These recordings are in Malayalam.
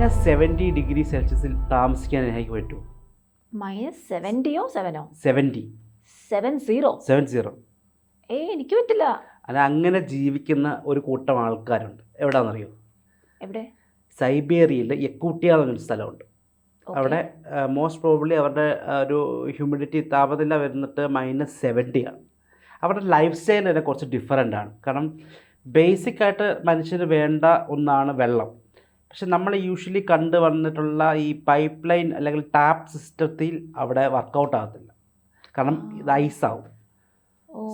മൈനസ് സെവന്റി ഡിഗ്രി സെൽഷ്യസിൽ താമസിക്കാൻ എനിക്ക് പറ്റുമോ മൈനസ് സെവന്റിയോ സെവനോ seventy seven zero seven zero ഏ എനിക്ക് പറ്റില്ല. അല്ല അങ്ങനെ ജീവിക്കുന്ന ഒരു കൂട്ടം ആൾക്കാരുണ്ട്. എവിടാണെന്നറിയോ എവിടെ? സൈബേറിയയിൽ യക്കൂട്ടിയ എന്നൊരു സ്ഥലമുണ്ട്. അവിടെ മോസ്റ്റ് പ്രോബ്ലി അവരുടെ ഒരു ഹ്യൂമിഡിറ്റി താപനില വരുന്നിട്ട് മൈനസ് സെവന്റിയാണ് അവരുടെ ലൈഫ് സ്റ്റൈൽ തന്നെ കുറച്ച് ഡിഫറെന്റ് ആണ്. കാരണം ബേസിക്കായിട്ട് മനുഷ്യന് വേണ്ട ഒന്നാണ് വെള്ളം. പക്ഷെ നമ്മൾ യൂഷ്വലി കണ്ടു വന്നിട്ടുള്ള ഈ പൈപ്പ് ലൈൻ അല്ലെങ്കിൽ ടാപ്പ് സിസ്റ്റത്തിൽ അവിടെ വർക്കൗട്ട് ആകത്തില്ല. കാരണം ഇത് ഐസാവും.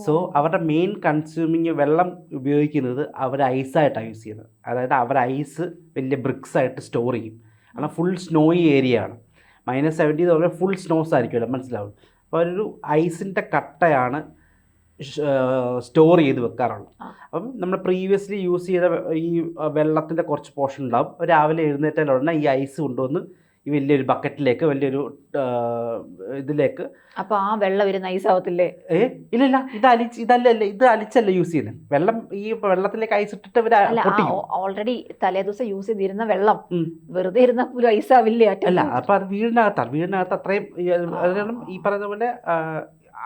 സോ അവരുടെ മെയിൻ കൺസ്യൂമിങ് വെള്ളം ഉപയോഗിക്കുന്നത് അവർ ഐസായിട്ടാണ് യൂസ് ചെയ്യുന്നത്. അതായത് അവർ ഐസ് വലിയ ബ്രിക്സ് ആയിട്ട് സ്റ്റോർ ചെയ്യും. കാരണം ഫുൾ സ്നോയി ഏരിയ ആണ്. മൈനസ് സെവന്റി എന്ന് പറഞ്ഞാൽ ഫുൾ സ്നോസ് ആയിരിക്കുമല്ലോ മനസ്സിലാവും അപ്പോൾ ഒരു ഐസിന്റെ കട്ടയാണ് സ്റ്റോർ ചെയ്ത് വെക്കാറുണ്ട്. അപ്പം നമ്മൾ പ്രീവിയസ്ലി യൂസ് ചെയ്ത ഈ വെള്ളത്തിന്റെ കുറച്ച് പോർഷൻ ഉണ്ടാവും. രാവിലെ എഴുന്നേറ്റാൽ ഉടനെ ഈ ഐസ് കൊണ്ടുവന്ന് ഈ വലിയൊരു ബക്കറ്റിലേക്ക് വലിയൊരു ഇതിലേക്ക് അപ്പോൾ ആ വെള്ളം വരുന്ന ഐസ് ആവത്തില്ലേ? ഏ ഇല്ല ഇല്ല ഇത് അലിച്ച് ഇതല്ല ഇത് അലിച്ചല്ല യൂസ് ചെയ്യുന്നത് വെള്ളം ഈ വെള്ളത്തിലേക്ക് ഐസ് ഇട്ടിട്ട് ഇവർ ഓൾറെഡി തലേദിവസം യൂസ് ചെയ്തിരുന്ന വെള്ളം. വെറുതെ ഇരുന്ന പോലും ഐസ് ആവില്ലേ? അല്ല അപ്പൊ അത് വീടിനകത്താണ് വീടിനകത്ത് അത്രയും ഈ പറയുന്ന പോലെ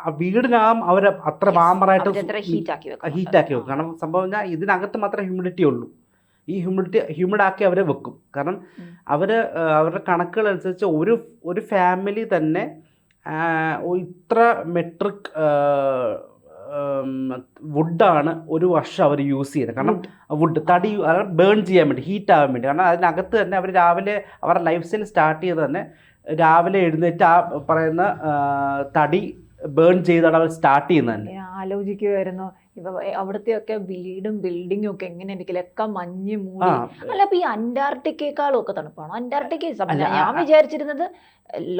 വീടിനകം അവർ അത്ര വാമറായിട്ട് ഹീറ്റാക്കി വെക്കും. കാരണം സംഭവം പറഞ്ഞാൽ ഇതിനകത്ത് മാത്രമേ ഹ്യൂമിഡിറ്റി ഉള്ളൂ. ഈ ഹ്യൂമിഡിറ്റി ഹ്യൂമിഡാക്കി അവരെ വെക്കും. കാരണം. അവർ അവരുടെ കണക്കുകൾ അനുസരിച്ച് ഒരു ഒരു ഫാമിലി തന്നെ ഇത്ര മെട്രിക് വുഡാണ് ഒരു വർഷം അവർ യൂസ് ചെയ്യുന്നത്. കാരണം വുഡ് തടി ബേൺ ചെയ്യാൻ വേണ്ടി ഹീറ്റ് ആവാൻ വേണ്ടി. കാരണം അതിനകത്ത് തന്നെ അവർ രാവിലെ അവരുടെ ലൈഫ് സ്റ്റൈൽ സ്റ്റാർട്ട് ചെയ്ത് തന്നെ രാവിലെ എഴുന്നേറ്റ് ആ പറയുന്ന തടി ബേൺ ചെയ്താണ് അവർ സ്റ്റാർട്ട് ചെയ്യുന്നത് തന്നെ. ആലോചിക്കുമായിരുന്നു ഇപ്പൊ അവിടുത്തെ ഒക്കെ വീടും ബിൽഡിങ്ങും ഒക്കെ എങ്ങനെ ഇരിക്കലൊക്കെ മഞ്ഞ് മൂടി. അല്ല അപ്പൊ ഈ അന്റാർട്ടിക്കേക്കാളും ഒക്കെ തണുപ്പാണ്? അന്റാർട്ടിക്ക ഞാൻ വിചാരിച്ചിരുന്നത്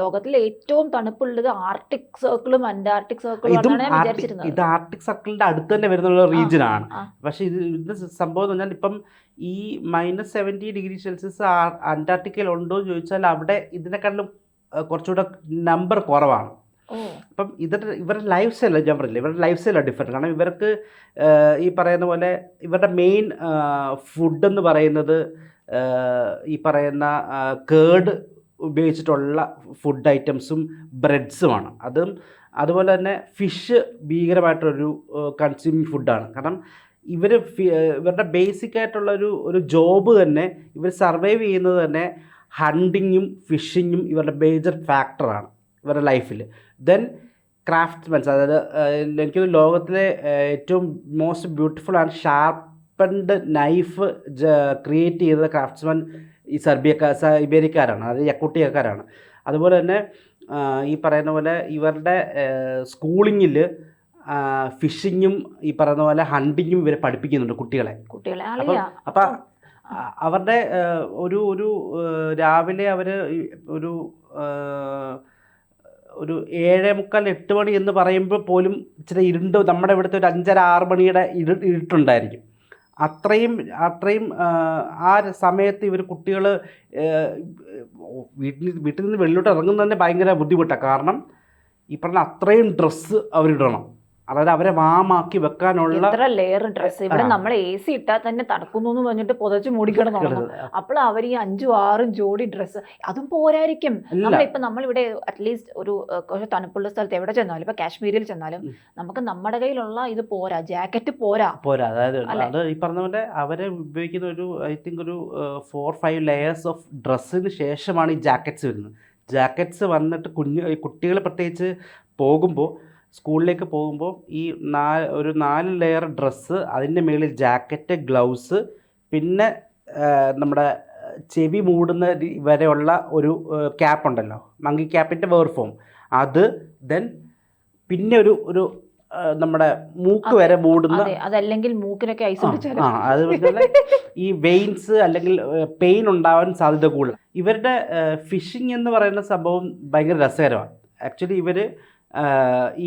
ലോകത്തിലെ ഏറ്റവും തണുപ്പുള്ളത് ആർട്ടിക് സർക്കിളും അന്റാർട്ടിക് സർക്കിളും ഇതും ആർട്ടിക് വിചാരിച്ചിരുന്നത്. ഇത് ആർട്ടിക് സർക്കിളിന്റെ അടുത്ത് തന്നെ വരുന്ന റീജിയൻ ആണ് പക്ഷെ ഇത് ഇതിന്റെ സംഭവം എന്ന് പറഞ്ഞാൽ ഇപ്പം ഈ മൈനസ് സെവന്റി ഡിഗ്രി സെൽഷ്യസ് അന്റാർട്ടിക്കയിൽ ഉണ്ടോ എന്ന് ചോദിച്ചാൽ അവിടെ ഇതിനെക്കാളും കുറച്ചുകൂടെ നമ്പർ കുറവാണ്. അപ്പം ഇവരുടെ ഇവരുടെ ലൈഫ് സ്റ്റൈൽ ഞാൻ പറഞ്ഞില്ല ഇവരുടെ ലൈഫ് സ്റ്റൈലാണ് ഡിഫറെന്റ് കാരണം ഇവർക്ക് ഈ പറയുന്ന പോലെ ഇവരുടെ മെയിൻ ഫുഡ് എന്ന് പറയുന്നത് ഈ പറയുന്ന കേഡ് ഉപയോഗിച്ചിട്ടുള്ള ഫുഡ് ഐറ്റംസും ബ്രെഡ്സുമാണ് അതും അതുപോലെ തന്നെ ഫിഷ് ഭീകരമായിട്ടൊരു കൺസ്യൂമിങ് ഫുഡാണ് കാരണം ഇവർ ഇവരുടെ ബേസിക് ആയിട്ടുള്ള ഒരു ഒരു ജോബ് തന്നെ ഇവർ സർവൈവ് ചെയ്യുന്നത് തന്നെ ഹണ്ടിങ്ങും ഫിഷിങ്ങും ഇവരുടെ മേജർ ഫാക്ടറാണ് ഇവരുടെ ലൈഫിൽ ദെൻ ക്രാഫ്റ്റ്സ്മെൻസ് അതായത് എനിക്ക് ലോകത്തിലെ ഏറ്റവും most beautiful and sharpened knife create ചെയ്തത് ക്രാഫ്റ്റ്സ്മാൻ ഈ സർബിയക്കാർ ഇബേരിക്കാരാണ്. അതായത് യക്കുട്ടിയക്കാരാണ്. അതുപോലെ തന്നെ ഈ പറയുന്ന പോലെ ഇവരുടെ സ്കൂളിങ്ങിൽ ഫിഷിങ്ങും ഈ പറയുന്ന പോലെ ഹണ്ടിങ്ങും ഇവരെ പഠിപ്പിക്കുന്നുണ്ട് കുട്ടികളെ. കുട്ടികളെ അപ്പം അവരുടെ ഒരു ഒരു രാവിലെ അവർ ഒരു ഒരു ഏഴേ മുക്കാൽ എട്ട് മണി എന്ന് പറയുമ്പോൾ പോലും ഇച്ചിരി ഇരുണ്ട് നമ്മുടെ ഇവിടുത്തെ ഒരു അഞ്ചര ആറ് മണിയുടെ ഇരു ഇരുട്ടുണ്ടായിരിക്കും. അത്രയും അത്രയും ആ സമയത്ത് ഇവർ കുട്ടികൾ വീട്ടിൽ വീട്ടിൽ നിന്ന് വെള്ളിലോട്ട് ഇറങ്ങുന്നത് തന്നെ ഭയങ്കര ബുദ്ധിമുട്ടാണ്. കാരണം ഈ പറഞ്ഞ അത്രയും ഡ്രസ്സ് അവരിടണം. അതായത് അവരെ വാമാക്കി വെക്കാനുള്ള എത്ര ലെയർ ഡ്രസ്സ് ഇവിടെ നമ്മൾ എ സി ഇട്ടാൽ തന്നെ തണുക്കുന്നു എന്ന് പറഞ്ഞിട്ട് പുതച്ച് മൂടിക്കണം അപ്പോൾ അവർ ഈ അഞ്ചും ആറും ജോഡി ഡ്രസ്സ് അതും പോരായിരിക്കും. ഇല്ല. നമ്മളിപ്പോ നമ്മളിവിടെ അറ്റ്ലീസ്റ്റ് ഒരു കുറച്ച് തണുപ്പുള്ള സ്ഥലത്ത് എവിടെ ചെന്നാലും ഇപ്പൊ കാശ്മീരിൽ ചെന്നാലും നമുക്ക് നമ്മുടെ കയ്യിലുള്ള ഇത് പോരാ ജാക്കറ്റ് പോരാ. പോരാ. അതായത്? അത് ഈ പറഞ്ഞ പോലെ അവരെ ഉപയോഗിക്കുന്ന ഒരു ഐ തിങ്ക് ഒരു ഫോർ ഫൈവ് ലെയേഴ്സ് ഓഫ് ഡ്രസ്സിന് ശേഷമാണ് ഈ ജാക്കറ്റ്സ് വരുന്നത്. ജാക്കറ്റ്സ് വന്നിട്ട് കുഞ്ഞു കുട്ടികൾ പ്രത്യേകിച്ച് പോകുമ്പോൾ സ്കൂളിലേക്ക് പോകുമ്പോൾ ഈ നാ ഒരു നാല് ലെയർ ഡ്രസ്സ് അതിന്റെ മേളിൽ ജാക്കറ്റ് ഗ്ലൗസ് പിന്നെ നമ്മുടെ ചെവി മൂടുന്ന വരെയുള്ള ഒരു ക്യാപ്പ് ഉണ്ടല്ലോ. മങ്കി ക്യാപ്പിന്റെ വേർ ഫോം അത് ദെൻ പിന്നെ ഒരു ഒരു നമ്മുടെ മൂക്ക് വരെ മൂടുന്ന അതെ. അതല്ലെങ്കിൽ മൂക്കിനൊക്കെ ഐസ് ആ, അത് ഈ വെയിൻസ് അല്ലെങ്കിൽ പെയിൻ ഉണ്ടാവാൻ സാധ്യത കൂടുതൽ. ഇവരുടെ ഫിഷിംഗ് എന്ന് പറയുന്ന സംഭവം ഭയങ്കര രസകരമാണ്. ആക്ച്വലി ഇവർ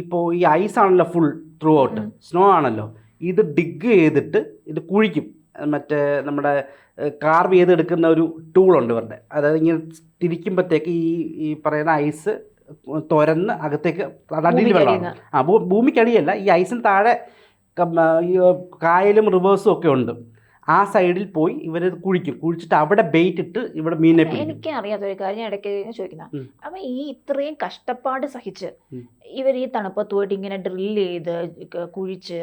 ഇപ്പോൾ ഈ ഐസ് ആണല്ലോ ഫുൾ ത്രൂ ഔട്ട് സ്നോ ആണല്ലോ. ഇത് ഡിഗ് ചെയ്തിട്ട് ഇത് കുഴിക്കും. മറ്റേ നമ്മുടെ കാർവ് ചെയ്തെടുക്കുന്ന ഒരു ടൂളുണ്ട് ഇവരുടെ. അതായത് ഇങ്ങനെ തിരിക്കുമ്പോഴത്തേക്ക് ഈ ഈ പറയുന്ന ഐസ് തുരന്ന് അകത്തേക്ക് അടിയിൽ വെള്ളമാണ്. ആ ഭൂമിക്കടിയല്ല ഈ ഐസിന് താഴെ കായലും റിവേഴ്സും ഒക്കെ ഉണ്ട്. ആ സൈഡിൽ പോയി ഇവരത് കുഴിക്കും കുഴിച്ചിട്ട് അവിടെ ബെയ്റ്റ് ഇട്ട് ഇവിടെ മീനെ എനിക്ക് അറിയാത്ത ഒരു കാര്യം ഇടയ്ക്ക് ചോദിക്കുന്ന. അപ്പൊ ഈ ഇത്രയും കഷ്ടപ്പാട് സഹിച്ച്. ഇവർ ഈ തണുപ്പത്ത് പോയിട്ട് ഇങ്ങനെ ഡ്രില്ല് ചെയ്ത് കുഴിച്ച്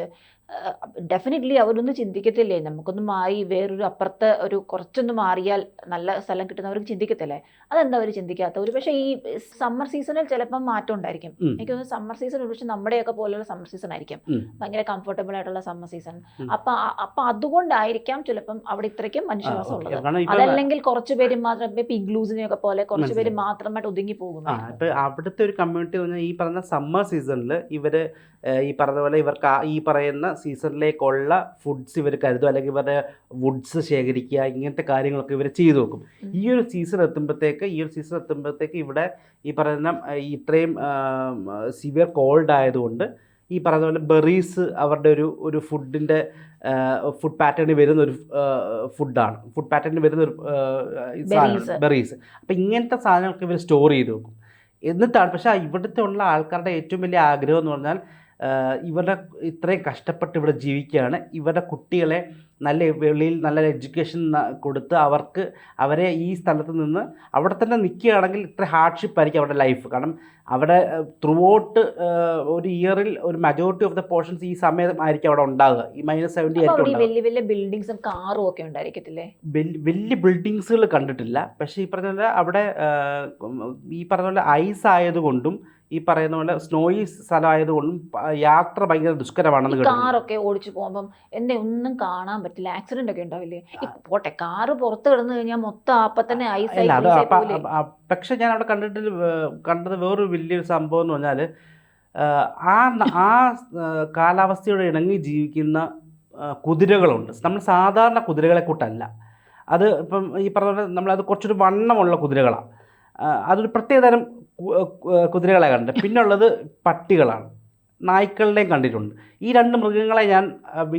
ഡെഫിനറ്റ്ലി അവരൊന്നും ചിന്തിക്കത്തില്ലേ? നമുക്കൊന്ന് മാറി വേറൊരു അപ്പുറത്തെ ഒരു കുറച്ചൊന്ന് മാറിയാൽ നല്ല സ്ഥലം കിട്ടുന്നവർക്ക് ചിന്തിക്കത്തില്ലേ? അതെന്താ അവർ ചിന്തിക്കാത്ത ഒരു പക്ഷേ ഈ സമ്മർ സീസണിൽ ചിലപ്പം മാറ്റം ഉണ്ടായിരിക്കും. എനിക്ക് തോന്നുന്നു സമ്മർ സീസൺ ഒരു പക്ഷേ നമ്മുടെയൊക്കെ പോലെയുള്ള സമ്മർ സീസൺ ആയിരിക്കും. ഭയങ്കര കംഫർട്ടബിൾ ആയിട്ടുള്ള സമ്മർ സീസൺ. അപ്പൊ അപ്പൊ അതുകൊണ്ടായിരിക്കാം ചിലപ്പം അവിടെ ഇത്രയ്ക്കും മനുഷ്യവാസം ഉള്ളത്. അതല്ലെങ്കിൽ കുറച്ച് പേര് മാത്രം ഇപ്പൊ ഇഗ്ലൂസിനെയൊക്കെ പോലെ കുറച്ച് പേര് മാത്രമായിട്ട് ഒതുങ്ങി പോകുന്നു. അവിടുത്തെ ഒരു കമ്മ്യൂണിറ്റി ഈ പറയുന്ന സമ്മർ സീസണിൽ ഇവർ ഈ പറഞ്ഞ പോലെ ഇവർക്ക് ആ- ഈ പറയുന്ന സീസണിലേക്കുള്ള ഫുഡ്സ് ഇവർ കരുതും. അല്ലെങ്കിൽ ഇവരുടെ വുഡ്സ് ശേഖരിക്കുക ഇങ്ങനത്തെ കാര്യങ്ങളൊക്കെ ഇവർ ചെയ്തു നോക്കും ഈ ഒരു സീസൺ എത്തുമ്പോഴത്തേക്ക് ഈ ഒരു സീസൺ എത്തുമ്പോഴത്തേക്ക് ഇവിടെ ഈ പറയുന്ന ഇത്രയും സിവിയർ കോൾഡ് ആയതുകൊണ്ട് ഈ പറയുന്ന പോലെ ബെറീസ് അവരുടെ ഒരു ഒരു ഫുഡിന്റെ ഫുഡ് പാറ്റേണിൽ വരുന്ന ഒരു ഫുഡാണ്. ഫുഡ് പാറ്റേണിൽ വരുന്ന ഒരു. ബെറീസ്. അപ്പം ഇങ്ങനത്തെ സാധനങ്ങളൊക്കെ ഇവർ സ്റ്റോർ ചെയ്ത് വെക്കും. എന്നിട്ടാണ്. പക്ഷേ ഇവിടുത്തെ ഉള്ള ആൾക്കാരുടെ ഏറ്റവും വലിയ ആഗ്രഹം എന്ന് പറഞ്ഞാൽ ഇവരുടെ ഇത്രയും കഷ്ടപ്പെട്ട് ഇവിടെ ജീവിക്കുകയാണ്. ഇവരുടെ കുട്ടികളെ നല്ല വെളിയിൽ നല്ല എഡ്യൂക്കേഷൻ കൊടുത്ത് അവർക്ക് അവരെ ഈ സ്ഥലത്ത് നിന്ന് അവിടെ തന്നെ നിൽക്കുകയാണെങ്കിൽ ഇത്ര ഹാർഡ്ഷിപ്പ് ആയിരിക്കും അവരുടെ ലൈഫ് കാരണം അവിടെ ത്രൂ ഔട്ട് ഒരു ഇയറിൽ ഒരു മെജോറിറ്റി ഓഫ് ദ പോർഷൻസ് ഈ സമയം ആയിരിക്കും അവിടെ ഉണ്ടാകുക ഈ മൈനസ് സെവന്റി ആയിരിക്കും വലിയ വലിയ ബിൽഡിങ്സും കാറും ഒക്കെ ഉണ്ടായിരിക്കത്തില്ലേ? വലിയ വലിയ ബിൽഡിങ്സുകൾ കണ്ടിട്ടില്ല. പക്ഷേ ഈ പറഞ്ഞ പോലെ അവിടെ ഈ പറഞ്ഞ പോലെ ഐസ് ആയതുകൊണ്ടും ഈ പറയുന്ന പോലെ സ്നോയി സ്ഥലമായതുകൊണ്ടും യാത്ര ഭയങ്കര ദുഷ്കരമാണെന്ന് കാറൊക്കെ ഓടിച്ചു പോകുമ്പം എന്നെ ഒന്നും കാണാൻ പറ്റില്ല. ആക്സിഡന്റ് ഒക്കെ ഉണ്ടാവില്ലേ? പോട്ടെ കാറ് പുറത്ത് കിടന്നു കഴിഞ്ഞാൽ മൊത്തം അപ്പൊ തന്നെ അപ്പ- പക്ഷെ ഞാൻ അവിടെ കണ്ടിട്ട് കണ്ടത് വേറൊരു വലിയൊരു സംഭവം എന്ന് പറഞ്ഞാൽ ആ ആ കാലാവസ്ഥയോട് ഇണങ്ങി ജീവിക്കുന്ന കുതിരകളുണ്ട്. നമ്മൾ സാധാരണ കുതിരകളെ കൂട്ടല്ല. അത് ഇപ്പം ഈ പറഞ്ഞ നമ്മളത് കുറച്ചൊരു വണ്ണമുള്ള കുതിരകളാണ് അതൊരു പ്രത്യേകതരം കുതിരകളെ കണ്ടിട്ട് പിന്നുള്ളത് പട്ടികളാണ്. നായ്ക്കളുടെയും കണ്ടിട്ടുണ്ട്. ഈ രണ്ട് മൃഗങ്ങളെ ഞാൻ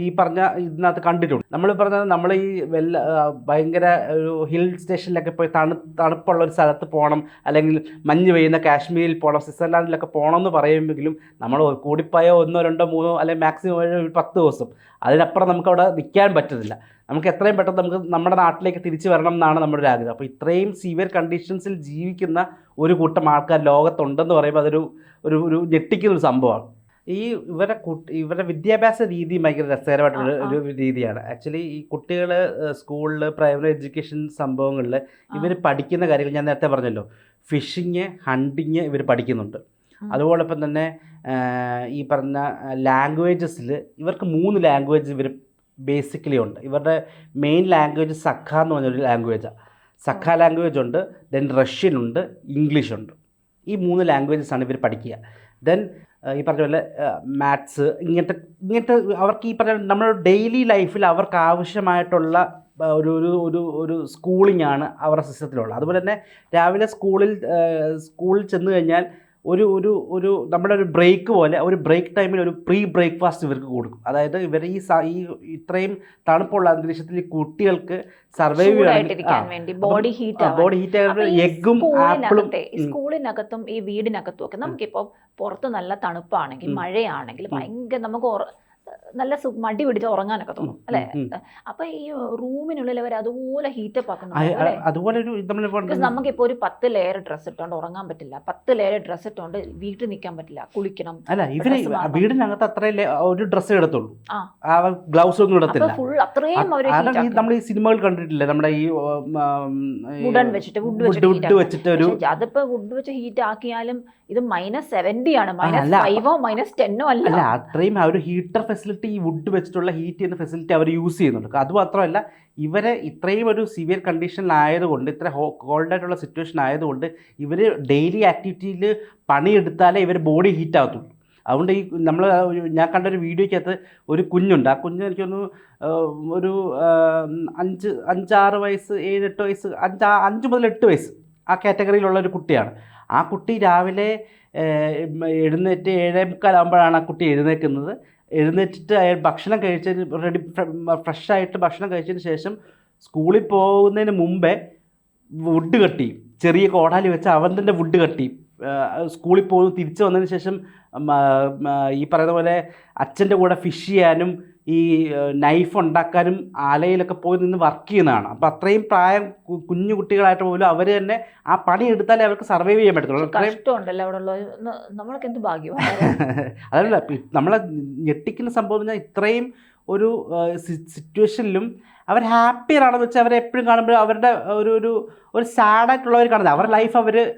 ഈ പറഞ്ഞ ഇതിനകത്ത് കണ്ടിട്ടുണ്ട്. നമ്മൾ പറഞ്ഞത് നമ്മൾ ഈ വെല്ല ഭയങ്കര ഒരു ഹിൽ സ്റ്റേഷനിലൊക്കെ പോയി തണു തണുപ്പുള്ള ഒരു സ്ഥലത്ത് പോകണം. അല്ലെങ്കിൽ മഞ്ഞ് പെയ്യുന്ന കാശ്മീരിൽ പോകണം. സ്വിറ്റ്സർലാൻഡിലൊക്കെ പോകണം എന്ന് പറയുമെങ്കിലും നമ്മൾ കൂടിപ്പോയോ ഒന്നോ രണ്ടോ മൂന്നോ അല്ലെങ്കിൽ മാക്സിമം ഒരു പത്ത് ദിവസം. അതിനപ്പുറം നമുക്കവിടെ നിൽക്കാൻ പറ്റുന്നില്ല നമുക്ക് എത്രയും പെട്ടെന്ന് നമുക്ക് നമ്മുടെ നാട്ടിലേക്ക് തിരിച്ചു വരണം എന്നാണ് നമ്മുടെ ഒരു ആഗ്രഹം. അപ്പോൾ ഇത്രയും സീവിയർ കണ്ടീഷൻസിൽ ജീവിക്കുന്ന ഒരു കൂട്ടം ആൾക്കാർ ലോകത്തുണ്ടെന്ന് പറയുമ്പോൾ അതൊരു ഒരു ഒരു ഞെട്ടിക്കുന്ന ഒരു സംഭവമാണ്. ഈ ഇവരുടെ കുട്ടി ഇവരുടെ വിദ്യാഭ്യാസ രീതി ഭയങ്കര രസകരമായിട്ടുള്ള. ഒരു രീതിയാണ്. ആക്ച്വലി ഈ കുട്ടികൾ സ്കൂളിൽ പ്രൈമറി എഡ്യൂക്കേഷൻ സംഭവങ്ങളിൽ ഇവർ പഠിക്കുന്ന കാര്യങ്ങൾ ഞാൻ നേരത്തെ പറഞ്ഞല്ലോ. ഫിഷിങ് ഹണ്ടിങ് ഇവർ പഠിക്കുന്നുണ്ട്. അതുപോലൊപ്പം തന്നെ ഈ പറഞ്ഞ ലാംഗ്വേജസിൽ ഇവർക്ക് മൂന്ന് ലാംഗ്വേജ് ഇവർ ബേസിക്കലി ഉണ്ട്. ഇവരുടെ മെയിൻ ലാംഗ്വേജ് സഖ എന്ന് പറഞ്ഞൊരു ലാംഗ്വേജാണ് സഖ ലാംഗ്വേജ് ഉണ്ട് ദെൻ റഷ്യൻ ഉണ്ട് ഇംഗ്ലീഷ് ഉണ്ട്. ഈ മൂന്ന് ലാംഗ്വേജസ് ആണ് ഇവർ പഠിക്കുക ദെൻ ഈ പറഞ്ഞ പോലെ മാത്സ് ഇങ്ങനത്തെ ഇങ്ങനത്തെ അവർക്ക് ഈ പറഞ്ഞ നമ്മുടെ ഡെയിലി ലൈഫിൽ അവർക്ക് ആവശ്യമായിട്ടുള്ള ഒരു ഒരു ഒരു ഒരു സ്കൂളിംഗ് ആണ് അവരുടെ സിസ്റ്റത്തിലുള്ളത് അതുപോലെ തന്നെ രാവിലെ സ്കൂളിൽ സ്കൂളിൽ ചെന്ന് കഴിഞ്ഞാൽ ഒരു ഒരു ഒരു നമ്മുടെ ഒരു ബ്രേക്ക് പോലെ ഒരു ബ്രേക്ക് ടൈമിൽ ഒരു പ്രീ ബ്രേക്ക്ഫാസ്റ്റ് ഇവർക്ക് കൊടുക്കും. അതായത് ഇവർ ഈ ഈ ഇത്രയും തണുപ്പുള്ള അന്തരീക്ഷത്തിൽ കുട്ടികൾക്ക് survive body heat body heat എഗ്ഗും ആപ്പിളും സ്കൂളിനകത്തെ ഈ വീടിനകത്തും ഒക്കെ നമുക്കിപ്പോ പുറത്ത് നല്ല തണുപ്പാണെങ്കിൽ. മഴയാണെങ്കിൽ ഭയങ്കര നമുക്ക് നല്ല സുഖ മടി പിടിച്ച് ഉറങ്ങാനൊക്കെ തോന്നും അല്ലെ? അപ്പൊ ഈ റൂമിനുള്ളിൽ അവർ അതുപോലെ ഹീറ്റപ്പ് ആക്കുന്നുണ്ട് അതുപോലെ നമുക്കിപ്പോ ഒരു പത്ത് ലെയർ ഡ്രസ് ഇട്ടോണ്ട് ഉറങ്ങാൻ പറ്റില്ല. പത്ത് ലെയർ ഡ്രസ് ഇട്ടോണ്ട് വീട്ടിൽ നിൽക്കാൻ പറ്റില്ല. കുളിക്കണം അല്ല ഇവർ വീടിനകത്ത് അത്രയും ഒരു ഡ്രസ്സ് ഇടത്തുള്ളൂ. ഗ്ലൗസ് ഒന്നും ഇടത്തില്ല. ഫുൾ അത്രയും നമ്മൾ ഈ സിനിമകൾ കണ്ടിട്ടില്ല? നമ്മുടെ ഈ വുഡൻ വെച്ചിട്ട് വുഡ് വുഡ് വുഡ് വെച്ചിട്ട് ഒരു അതിപ്പോ വുഡ് വെച്ച് ഹീറ്റ് ആക്കിയാലും ഇത് മൈനസ് സെവന്റി ആണ്. മൈനസ്. ഫൈവോ മൈനസ് ടെന്നോ അല്ല. അല്ല അത്രയും ആ ഒരു ഹീറ്റർ ഫെസിലിറ്റി ഈ വുഡ് വെച്ചിട്ടുള്ള ഹീറ്റ് ചെയ്യുന്ന ഫെസിലിറ്റി അവർ യൂസ് ചെയ്യുന്നുണ്ട്. അത് മാത്രമല്ല ഇവരെ ഇത്രയും ഒരു സിവിയർ കണ്ടീഷനിലായതുകൊണ്ട് ഇത്ര ഹോ കോൾഡായിട്ടുള്ള സിറ്റുവേഷൻ ആയതുകൊണ്ട് ഇവർ ഡെയിലി ആക്ടിവിറ്റിയിൽ പണിയെടുത്താലേ ഇവർ ബോഡി ഹീറ്റ് ആകത്തുള്ളൂ അതുകൊണ്ട് ഈ നമ്മൾ ഞാൻ കണ്ട ഒരു വീഡിയോയ്ക്കകത്ത് ഒരു കുഞ്ഞുണ്ട്. ആ കുഞ്ഞ് എനിക്കൊന്ന് ഒരു അഞ്ച് അഞ്ചാറ് വയസ്സ് ഏഴ് എട്ട് വയസ്സ് അഞ്ച് അഞ്ച് മുതൽ എട്ട് വയസ്സ് ആ കാറ്റഗറിയിലുള്ള ഒരു കുട്ടിയാണ്. ആ കുട്ടി രാവിലെ എഴുന്നേറ്റ് ഏഴേ മുക്കാലാകുമ്പോഴാണ് ആ കുട്ടി എഴുന്നേൽക്കുന്നത് എഴുന്നേറ്റിട്ട് അയാൾ ഭക്ഷണം കഴിച്ചതിന് റെഡി ഫ്രഷായിട്ട് ഭക്ഷണം കഴിച്ചതിന് ശേഷം സ്കൂളിൽ പോകുന്നതിന് മുമ്പേ വുഡ് കെട്ടി. ചെറിയ കോടാലി വെച്ച് അവൻ തന്നെ വുഡ് കെട്ടി. സ്കൂളിൽ പോകും തിരിച്ചു വന്നതിന് ശേഷം ഈ പറയുന്ന പോലെ അച്ഛന്റെ കൂടെ ഫിഷ് ചെയ്യാനും ഈ നൈഫ് ഉണ്ടാക്കാനും ആലയിലൊക്കെ പോയി നിന്ന് വർക്ക് ചെയ്യുന്നതാണ്. അപ്പോൾ അത്രയും പ്രായം കുഞ്ഞു കുട്ടികളായിട്ട് പോലും അവർ തന്നെ ആ പണി എടുത്താലേ അവർക്ക് സർവൈവ് ചെയ്യാൻ പറ്റത്തുള്ളൂ. കഷ്ടമുണ്ടല്ലോ അവിടെ നമ്മളൊക്കെ എന്ത് ഭാഗ്യം. അതല്ല നമ്മളെ ഞെട്ടിക്കുന്ന സംഭവം പറഞ്ഞാൽ ഇത്രയും ഒരു സിറ്റുവേഷനിലും അവർ ഹാപ്പിയാണെന്ന് വെച്ചാൽ അവരെ എപ്പോഴും കാണുമ്പോൾ അവരുടെ ഒരു ഒരു ഒരു സാഡായിട്ടുള്ളവർ കാണുന്നത്. അവരുടെ ലൈഫ് അവർ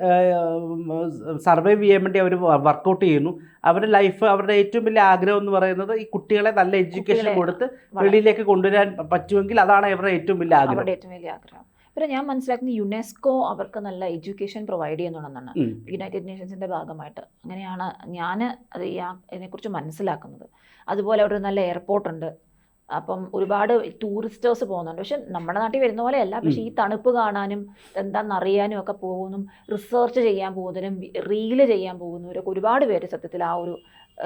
സർവൈവ് ചെയ്യാൻ വേണ്ടി അവർ വർക്കൗട്ട് ചെയ്യുന്നു. അവരുടെ ലൈഫ് അവരുടെ ഏറ്റവും വലിയ ആഗ്രഹം എന്ന് പറയുന്നത് ഈ കുട്ടികളെ നല്ല എഡ്യൂക്കേഷൻ കൊടുത്ത് വള- വെളിയിലേക്ക് കൊണ്ടുവരാൻ പറ്റുമെങ്കിൽ അതാണ് അവരുടെ ഏറ്റവും വലിയ ആഗ്രഹം. അവരുടെ ഏറ്റവും വലിയ ആഗ്രഹം. പിന്നെ ഞാൻ മനസ്സിലാക്കുന്നത് യുനെസ്കോ അവർക്ക് നല്ല എഡ്യൂക്കേഷൻ പ്രൊവൈഡ് ചെയ്യുന്നുണ്ടെന്നാണ്. യുണൈറ്റഡ് നേഷൻസിന്റെ ഭാഗമായിട്ട്. അങ്ങനെയാണ് ഞാൻ അത് ഇതിനെക്കുറിച്ച് മനസ്സിലാക്കുന്നത്. അതുപോലെ അവിടെ നല്ല എയർപോർട്ട് ഉണ്ട്. അപ്പം ഒരുപാട് ടൂറിസ്റ്റേഴ്സ് പോകുന്നുണ്ട്. പക്ഷെ നമ്മുടെ നാട്ടിൽ വരുന്ന പോലെ അല്ല പക്ഷെ ഈ തണുപ്പ് കാണാനും എന്താണെന്ന് അറിയാനും ഒക്കെ പോകുന്നു. റിസർച്ച് ചെയ്യാൻ പോകുന്നതിനും റീൽ ചെയ്യാൻ പോകുന്നവരൊക്കെ ഒരുപാട് പേര് സത്യത്തിൽ ആ ഒരു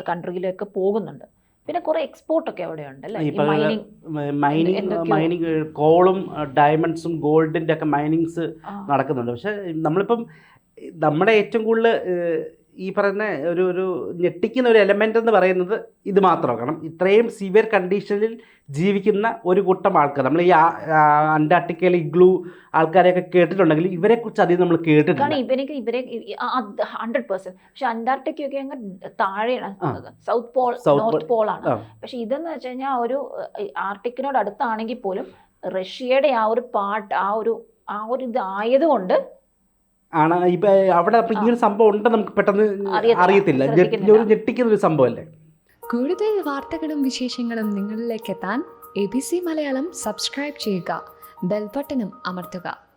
കൺട്രിയിലേക്ക് പോകുന്നുണ്ട്. പിന്നെ കുറെ എക്സ്പോർട്ടൊക്കെ അവിടെ ഉണ്ട് മൈനിങ് മൈനിങ് കോളും ഡയമണ്ട്സും ഗോൾഡിന്റെ ഒക്കെ മൈനിങ്സ് നടക്കുന്നുണ്ട്. പക്ഷെ നമ്മളിപ്പം നമ്മുടെ ഏറ്റവും കൂടുതൽ ഈ പറയുന്ന ഒരു ഒരു ഞെട്ടിക്കുന്ന ഒരു എലമെന്റ് എന്ന് പറയുന്നത് ഇത് മാത്രമാണ് കാരണം ഇത്രയും സിവിയർ കണ്ടീഷനിൽ ജീവിക്കുന്ന ഒരു കൂട്ടം ആൾക്കാർ നമ്മൾ ഈ അന്റാർട്ടിക്കയിൽ ഇഗ്ലൂ ആൾക്കാരെയൊക്കെ കേട്ടിട്ടുണ്ടെങ്കിൽ ഇവരെ കുറിച്ച് അധികം നമ്മൾ കേട്ടിട്ടുണ്ട് ഇവരേക്ക് ഇവരെ ഹൺഡ്രഡ് പെർസെന്റ് പക്ഷെ അന്റാർട്ടിക്കയൊക്കെ അങ്ങ് താഴെയാണ്. സൗത്ത് പോൾ നോർത്ത് പോൾ പോളാണ് പക്ഷെ ഇതെന്ന് വെച്ച് കഴിഞ്ഞാൽ ഒരു ആർട്ടിക്കിനോട് അടുത്താണെങ്കിൽ പോലും റഷ്യയുടെ ആ ഒരു പാട്ട് ആ ഒരു ആ ഒരു ഇത് ആയതുകൊണ്ട് ആണ്. ഇപ്പൊ അവിടെ അപ്പൊ ഇങ്ങനെ സംഭവം ഉണ്ടെന്ന് നമുക്ക് പെട്ടെന്ന് അറിയത്തില്ല. ഒരു ഞെട്ടിക്കുന്ന ഒരു സംഭവമല്ലേ? കൂടുതൽ വാർത്തകളും വിശേഷങ്ങളും നിങ്ങളിലേക്ക് എത്താൻ A B C Malayalam subscribe ചെയ്യുക. ബെൽബട്ടനും അമർത്തുക.